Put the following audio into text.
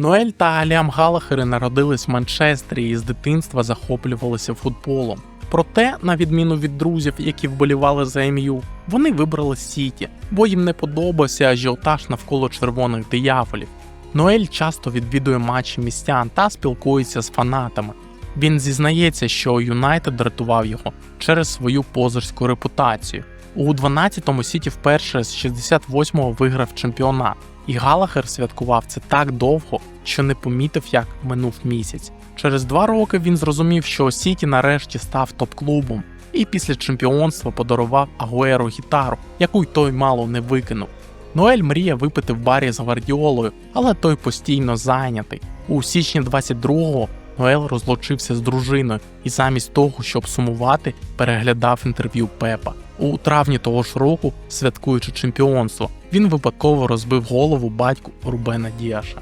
Ноель та Аліам Галахери народились в Манчестері і з дитинства захоплювалися футболом. Проте, на відміну від друзів, які вболівали за МЮ, вони вибрали Сіті, бо їм не подобався ажіотаж навколо червоних дияволів. Ноель часто відвідує матчі містян та спілкується з фанатами. Він зізнається, що Юнайтед рятував його через свою позорську репутацію. У 12-му Сіті вперше з 68-го виграв чемпіонат, і Галахер святкував це так довго, що не помітив, як минув місяць. Через два роки він зрозумів, що Сіті нарешті став топ-клубом, і після чемпіонства подарував Агуеру гітару, яку й той мало не викинув. Ноель мріє випити в барі з Гвардіолою, але той постійно зайнятий. У січні 22-го Ноел розлучився з дружиною і замість того, щоб сумувати, переглядав інтерв'ю Пепа. У травні того ж року, святкуючи чемпіонство, він випадково розбив голову батьку Рубена Діаша.